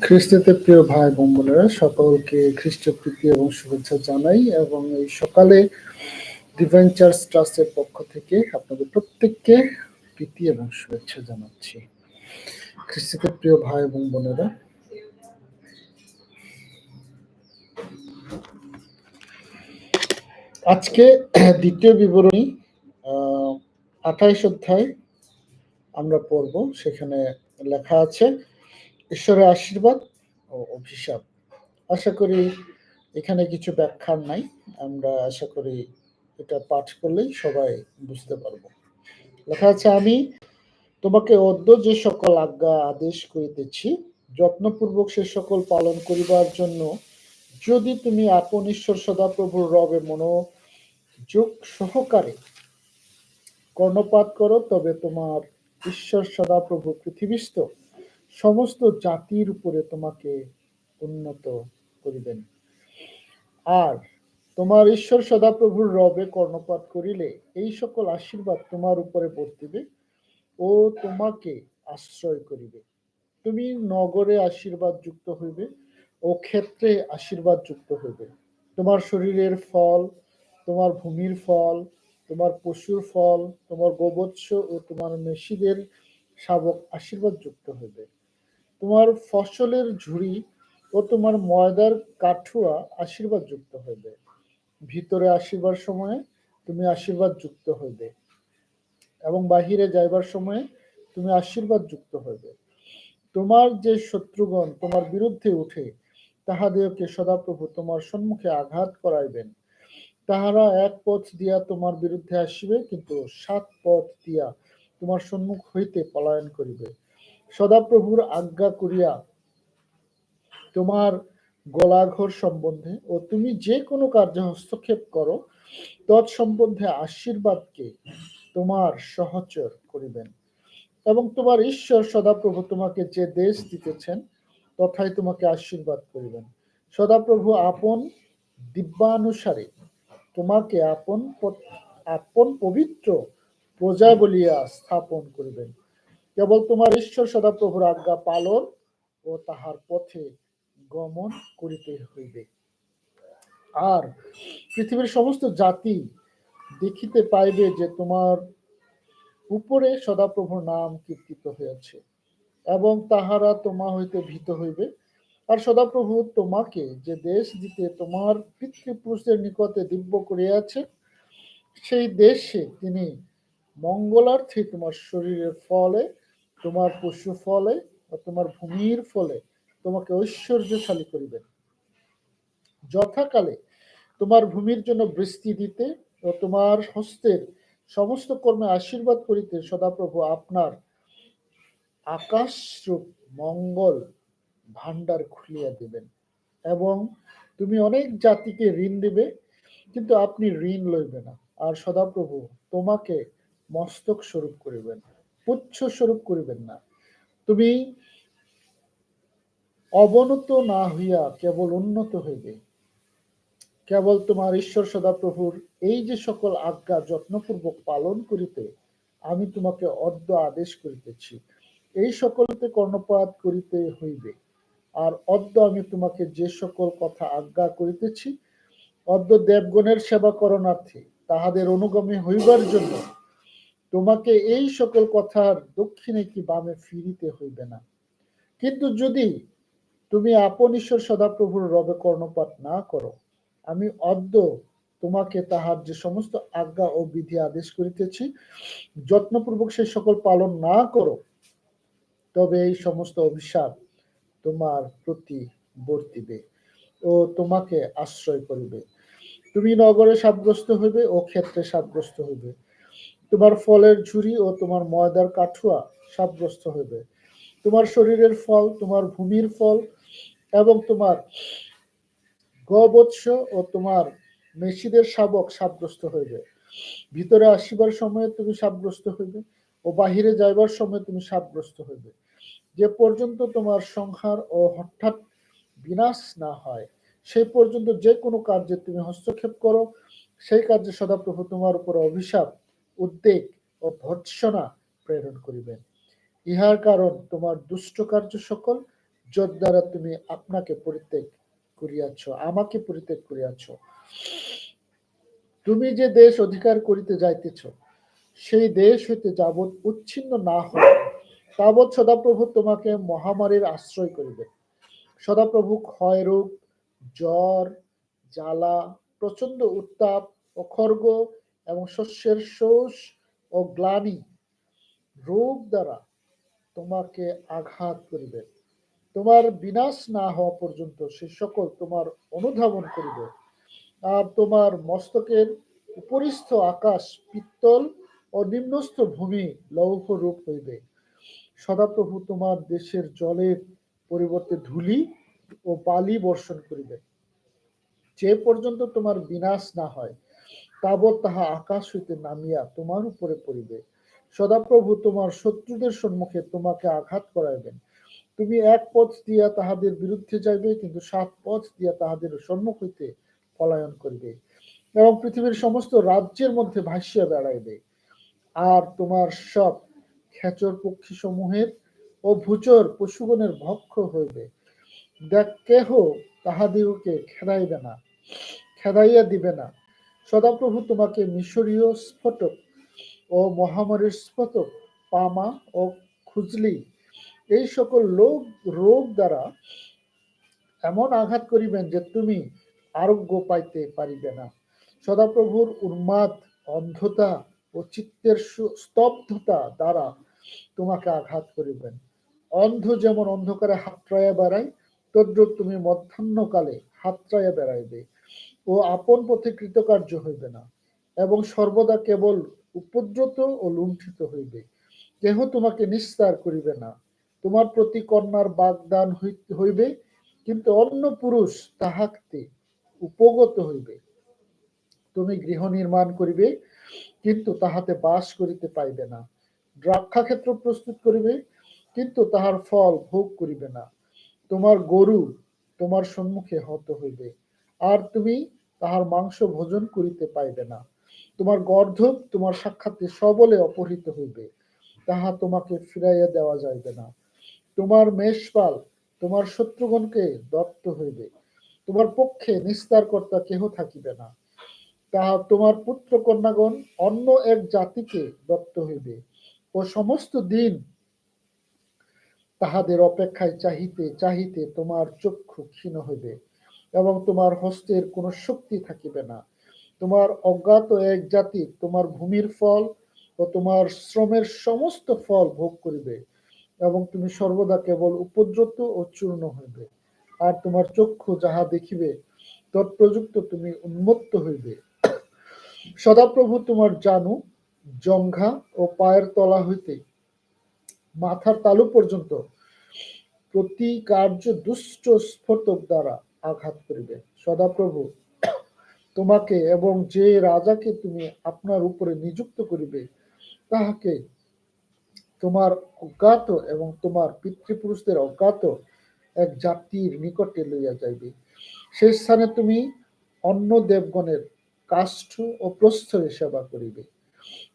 খ্রিস্টতে প্রিয় ভাই বোন বোনেরা সকলকে খ্রিস্ট প্রীতি এবং শুভেচ্ছা জানাই এবং এই সকালে ডিভাইন চার্চ ট্রাস্টের পক্ষ থেকে আপনাদের প্রত্যেককে প্রীতি এবং শুভেচ্ছা জানাচ্ছি। খ্রিস্টতে প্রিয় ভাই এবং বোনেরা আজকে দ্বিতীয় বিবরণী, আহ, আঠাইশ অধ্যায় আমরা পড়ব, সেখানে লেখা আছে, ঈশ্বরের আশীর্বাদ ও অভিশাপ। আশা করি এখানে কিছু ব্যাখ্যার নাই, আমরা আশা করি এটা পাঠ করলেই সবাই বুঝতে পারব। লেখা আছে, আমি তোমাকে অদ্য যে সকল আজ্ঞা আদেশ করিতেছি, যত্নপূর্বক সে সকল পালন করিবার জন্য, যদি তুমি আপন ঈশ্বর সদাপ্রভুর রবে মনোযোগ সহকারে কর্ণপাত করো, তবে তোমার ঈশ্বর সদাপ্রভু পৃথিবীস্থ। সমস্ত জাতির উপরে তোমাকে উন্নত করিবেন। আর তোমার ঈশ্বর সদাপ্রভুর রবে কর্ণপাত করিলে এই সকল আশীর্বাদ তোমার উপরে বর্তিবে ও তোমাকে আশ্রয় করিবে। তুমি নগরে আশীর্বাদ যুক্ত হইবে ও ক্ষেত্রে আশীর্বাদ যুক্ত হইবে। তোমার শরীরের ফল, তোমার ভূমির ফল তোমার পশুর ফল, তোমার গোবৎস ও তোমার মেশিদের শাবক আশীর্বাদ যুক্ত হইবে। তোমার ফসলের ঝুড়ি ও তোমার ময়দার কাঠুয়া আশীর্বাদ যুক্ত হইবে। ভিতরে আসিবার সময়ে তুমি আশীর্বাদ যুক্ত হইবে এবং বাহিরে যাইবার সময়ে তুমি আশীর্বাদ যুক্ত হইবে। তোমার যে শত্রুগণ তোমার বিরুদ্ধে উঠে, তাহাদেরকে সদাপ্রভু তোমার সম্মুখে আঘাত করাইবেন। তাহারা এক পথ দিয়া তোমার বিরুদ্ধে আসিবে, কিন্তু সাত পথ দিয়া তোমার সম্মুখ হইতে পলায়ন করিবে। সদাপ্রভুর আজ্ঞা করিয়া তোমার গলাঘর সম্বন্ধে ও তুমি যে কোনো কার্যে হস্তক্ষেপ করো তৎ সম্বন্ধে আশীর্বাদকে তোমার সহচর করিবেন। এবং তোমার ঈশ্বর সদাপ্রভু তোমাকে যে দেশ দিতেছেন তথাই তোমাকে আশীর্বাদ করিবেন। সদাপ্রভু আপন দিব্যানুসারে তোমাকে আপন আপন পবিত্র প্রজা বলিয়া স্থাপন করিবেন। কেবল তোমার ঈশ্বর সদাপ্রভুর আজ্ঞা পালন ও তাহার পথে গমন করিতে হইবে। আর পৃথিবীর সমস্ত জাতি দেখিতে পাইবে যে তোমার উপরে সদাপ্রভুর নাম কীর্তিত হইয়াছে এবং তাহারা তোমা হইতে ভীত হইবে। আর সদাপ্রভু তোমাকে যে দেশ দিতে তোমার পিতৃপুরুষদের নিকটে দিব্য করিয়াছে সেই দেশে তিনি মঙ্গলার্থে তোমার শরীরের ফলে, তোমার পশু ফলে ও তোমার ভূমির ফলে তোমাকে ঐশ্বর্যশালী করিবেন। যথাকালে তোমার ভূমির জন্য বৃষ্টি দিতে ও তোমার হস্তের সমস্ত কর্মে আশীর্বাদ করিতে সদাপ্রভু আপনার আকাশরূপ মঙ্গল ভান্ডার খুলিয়া দিবেন। এবং তুমি অনেক জাতিকে ঋণ দিবে, কিন্তু আপনি ঋণ লইবে না। আর সদাপ্রভু, তোমাকে মস্তক স্বরূপ করিবেন, পুচ্ছ স্বরূপ করিবেন না। তুমি অবনত না হইয়া কেবল উন্নত হইবে। কেবল তোমার ঈশ্বর সদাপ্রভুর এই যে সকল আজ্ঞা যত্নপূর্বক পালন করিতে আমি তোমাকে অদ্য আদেশ করিতেছি। এই সকলতে কর্ণপাত করিতে হইবে। আর অদ্য আমি তোমাকে যে সকল কথা আজ্ঞা করিতেছি, অদ্য দেবগণের সেবা করণার্থে তাহাদের অনুগমে হইবার জন্য তোমাকে এই সকল কথার দক্ষিণে কি বামে ফিরিতে হইবে না। কিন্তু যদি তুমি আপন ঈশ্বর সদাপ্রভুর রবে কর্ণপাত না করো, আমি অদ্য তোমাকে তাহার যে সমস্ত আজ্ঞা ও বিধি আদেশ করিতেছি, যত্নপূর্বক সেই সকল পালন না করো, তবে এই সমস্ত অভিশাপ তোমার প্রতি বর্তিবে ও তোমাকে আশ্রয় করিবে। তুমি নগরে সাব্যস্ত হইবে ও ক্ষেত্রে সাব্যস্ত হইবে। তোমার ফলের ঝুড়ি ও তোমার ময়দার কাঠুয়া সাব্যস্ত হইবে। তোমার শরীরের ফল, তোমার ভূমির ফল এবং তোমার গবৎস ও তোমার মেশিদের শাবক সাব্যস্ত হইবে। ভিতরে আসিবার সময় তুমি সাব্যস্ত হইবে ও বাহিরে যাইবার সময় তুমি সাব্যস্ত হইবে। যে পর্যন্ত তোমার সংহার ও হঠাৎ বিনাশ না হয়, সেই পর্যন্ত যে কোনো কার্যে তুমি হস্তক্ষেপ করো। সেই কার্যে সদাপ্রভু তোমার উপর অভিশাপ, উদ্বেগ ও ভর্ৎসনা প্রেরণ করিবেন। ইহার কারণ তোমার দুষ্ট কার্য সকল যদ দ্বারা তুমি আপনাকে পরিত্যাগ করিয়াছ, আমাকে পরিত্যাগ করিয়াছ। তুমি যে দেশ অধিকার করিতে যাইতেছ, সেই দেশ হইতে যাবৎ উচ্ছিন্ন না হয় তাবৎ সদাপ্রভু তোমাকে মহামারীর আশ্রয় করিবে সদাপ্রভু ক্ষয় রোগ, জ্বর, জ্বালা প্রচণ্ড উত্তাপ, অখর্গ এবং শস্যের শোষ ও গ্লানি রোগ দ্বারা তোমাকে আঘাত করিবে। তোমার বিনাশ না হওয়া পর্যন্ত সে সকল তোমার অনুধাবন করিবে। আর তোমার মস্তকের উপরিস্থ আকাশ পিত্তল ও নিম্নস্থ ভূমি লৌহ রূপ হইবে। সদাপ্রভু তোমার দেশের জলের পরিবর্তে ধুলি ও বালি বর্ষণ করিবে। যে পর্যন্ত তোমার বিনাশ না হয়, তাবৎ তাহা আকাশ হইতে নামিয়া তোমার উপরে পড়িবে। সদাপ্রভু তোমার শত্রুদের সম্মুখে তোমাকে আঘাত করাইবেন। তুমি এক পথ দিয়া তাহাদের বিরুদ্ধে যাইবে, কিন্তু সাত পথ দিয়া তাহাদের সম্মুখ হইতে পলায়ন করিবে এবং পৃথিবীর সমস্ত রাজ্যের মধ্যে ভাসিয়া বেড়াইবে। আর তোমার সব খেচর পক্ষী সমূহের ও ভূচর পশুগণের ভক্ষ হইবে। দেখ কেহ তাহাদিগকে খেদাইবে না, খেদাইয়া দিবে না। সদাপ্রভু তোমাকে মিশরীয় স্ফটক ও মহামারীর স্ফটক, পামা ও খুজলি, এই সকল লোক, রোগ দ্বারা এমন আঘাত করিবেন যে তুমি আরোগ্য পাইতে পারিবে না। সদাপ্রভুর উন্মাদ, অন্ধতা ও চিত্তের স্তব্ধতা দ্বারা তোমাকে আঘাত করিবেন। অন্ধ যেমন অন্ধকারে হাতড়াইয়া বেড়ায়, তদ্রুপ তুমি মধ্যাহ্নকালে হাতড়াইয়া বেড়াইবে। ও আপন পথে কৃতকার্য হইবে না, এবং সর্বদা কেবল উপদ্রত ও লুণ্ঠিত হইবে। কেহ তোমাকে নিস্তার করিবে না। তোমার প্রতি কন্যার বাগদান হই- হইবে, কিন্তু অন্য পুরুষ তাহাকে উপগত হইবে। তুমি গৃহ নির্মাণ করিবে, কিন্তু তাহাতে বাস করিতে পাইবে না। দ্রাক্ষা ক্ষেত্র প্রস্তুত করিবে, কিন্তু তাহার ফল ভোগ করিবে না। তোমার গরু তোমার সম্মুখে হত হইবে, আর তুমি তাহার মাংস ভোজন করিতে পাইবে না। তোমার গর্ধব তোমার সাক্ষাতে সবলে অপহৃত হইবে, তাহা তোমাকে ফিরাইয়া দেওয়া যাইবে না। তোমার মেষপাল তোমার শত্রুগণকে দত্ত হইবে, তোমার পক্ষে নিস্তার কর্তা কেহ থাকিবে না। তাহা তোমার পুত্র কন্যাগণ অন্য এক জাতিকে দত্ত হইবে। ও সমস্ত দিন তাহাদের অপেক্ষায় চাহিতে চাহিতে তোমার চক্ষু ক্ষীণ হইবে এবং তোমার হস্তের কোনো শক্তি থাকিবে না। তোমার অজ্ঞাত এক জাতি তোমার ভূমির ফল ও তোমার শ্রমের সমস্ত ফল ভোগ করিবে এবং তুমি সর্বদা কেবল উপদ্রত ও চূর্ণ হইবে। আর তোমার চক্ষু যাহা দেখিবে, তৎপ্রযুক্ত তুমি উন্মত্ত হইবে। সদাপ্রভু তোমার জানু জঙ্ঘা ও পায়ের তলা হইতে মাথার তালু পর্যন্ত প্রতি কার্য দুষ্ট স্ফোটক দ্বারা আঘাত করিবে। সদাপ্রভু, তোমাকে এবং যে রাজাকে তুমি আপনার উপরে নিযুক্ত করিবে, তাহাকে তোমার অজ্ঞাত এবং তোমার পিতৃপুরুষদের অজ্ঞাত এক জাতির নিকটে লইয়া যাইবে। সেই স্থানে তুমি অন্য দেবগণের কাষ্ঠ ও প্রস্থরে সেবা করিবে।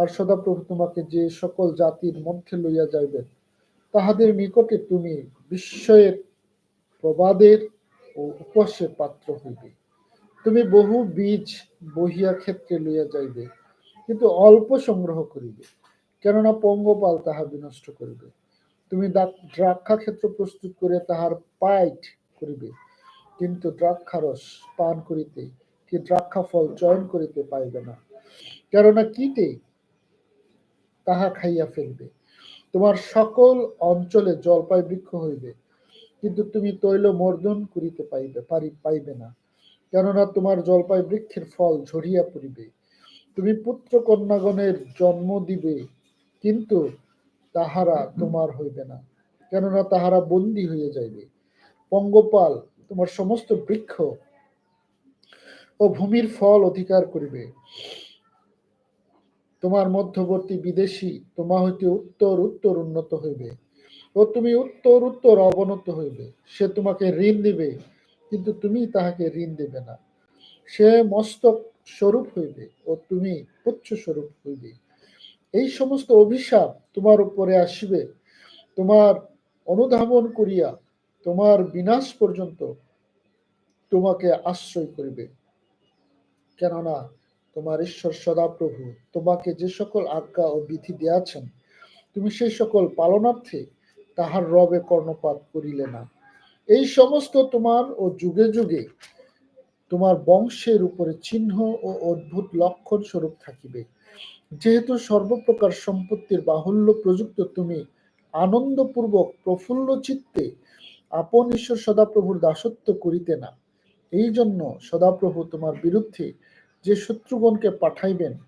আর সদাপ্রভু তোমাকে যে সকল জাতির মধ্যে লইয়া যাইবেন, তাহাদের নিকটে তুমি বিস্ময়ের প্রবাদের ও উপসের পাত্র হইবে। তুমি বহু বীজ বহিয়া ক্ষেত্রে লইয়া যাইবে, কিন্তু অল্প সংগ্রহ করিবে, কেননা পঙ্গপাল তাহা বিনষ্ট করিবে। তুমি দ্রাক্ষা ক্ষেত্র প্রস্তুত করে তাহার পাইট করিবে, কিন্তু দ্রাক্ষারস পান করিতে কি দ্রাক্ষা ফল চয়ন করিতে পাইবে না? কেননা কীটে তাহা খাইয়া ফেলবে। তোমার সকল অঞ্চলে জলপাই বৃক্ষ হইবে, কিন্তু তুমি তৈল মর্দন করিতে পাইবে, পারি, পাইবে না। কেননা তোমার জলপাই বৃক্ষের ফল ঝরিয়া পড়িবে। তুমি পুত্র কন্যাগণের জন্ম দিবে, কিন্তু তাহারা তোমার হইবে না। কেননা তাহারা বন্দী হইয়া যাইবে। পঙ্গপাল তোমার সমস্ত বৃক্ষ ও ভূমির ফল অধিকার করিবে। তোমার মধ্যবর্তী বিদেশি, তোমা হইতে উত্তর উত্তর উন্নত হইবে। ও তুমি উত্তর উত্তর অবনত হইবে। সে তোমাকে ঋণ দিবে, কিন্তু তুমি তাহাকে ঋণ দেবে না। সে মস্তক স্বরূপ হইবে ও তুমি পুচ্ছ স্বরূপ হইবে। এই সমস্ত অভিশাপ তোমার উপরে আসিবে। তোমার অনুধাবন করিয়া তোমার বিনাশ পর্যন্ত তোমাকে আশ্রয় করিবে। কেননা তোমার ঈশ্বর সদাপ্রভু, তোমাকে যে সকল আজ্ঞা ও বিধি দিয়াছেন, তুমি সেই সকল পালনার্থে তাহার রবে কর্ণপাত করিলে না। এই সমস্ত তোমার ও যুগে যুগে তোমার বংশের উপরে চিহ্ন ও অদ্ভুত লক্ষণ স্বরূপ থাকিবে। যেহেতু সর্বপ্রকার সম্পত্তির বাহুল্য প্রযুক্ত তুমি আনন্দপূর্বক প্রফুল্ল চিত্তে আপন ঈশ্বর সদাপ্রভুর দাসত্ব করিতে না। এই জন্য সদাপ্রভু তোমার বিরুদ্ধে যে শত্রুগণকে পাঠাইবেন,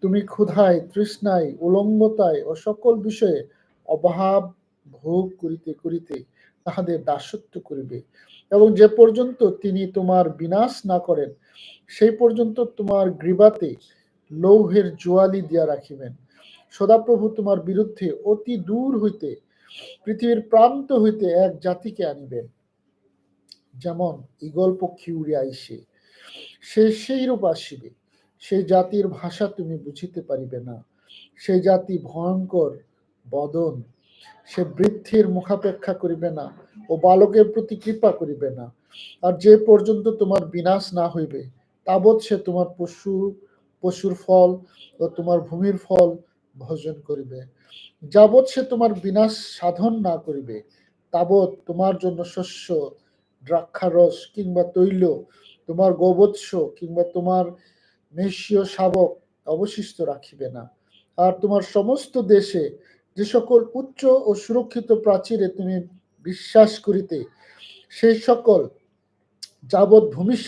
তুমি ক্ষুধায়, তৃষ্ণায়, উলঙ্গতায় ও সকল বিষয়ে অভাব ভোগ করিতে করিতে তাহাদের দাসত্ব করিবে। এবং যে পর্যন্ত তিনি তোমার বিনাশ না করেন, সেই পর্যন্ত তোমার গ্রীবাতে লৌহের জোয়ালি দিয়া রাখিবেন। সদাপ্রভু তোমার বিরুদ্ধে অতি দূর হইতে, পৃথিবীর প্রান্ত হইতে এক জাতিকে আনিবেন। যেমন ইগল পক্ষী উড়ে আইসে। সে সেই রূপ আসিবে। সেই জাতির ভাষা তুমি বুঝিতে পারিবে না। সেই জাতি ভয়ঙ্কর, বদন। সে বৃদ্ধির মুখাপেক্ষা করিবে না ও বালকের প্রতি কৃপা করিবে না। আর যে পর্যন্ত তোমার বিনাশ না হইবে, তাবৎ সে তোমার পশু, পশুর ফল ও তোমার ভূমির ফল ভোজন করিবে। যাবৎ সে তোমার বিনাশ সাধন না করিবে, তাবৎ তোমার জন্য শস্য, দ্রাক্ষারস কিংবা তৈল তোমার গোবৎস কিংবা তোমার মেষীয় শাবক অবশিষ্ট রাখিবে না। আর তোমার সমস্ত দেশে যে সকল উচ্চ ও সুরক্ষিত প্রাচীরে তুমি বিশ্বাস করিতে, সেই সকল যাবৎ ভূমির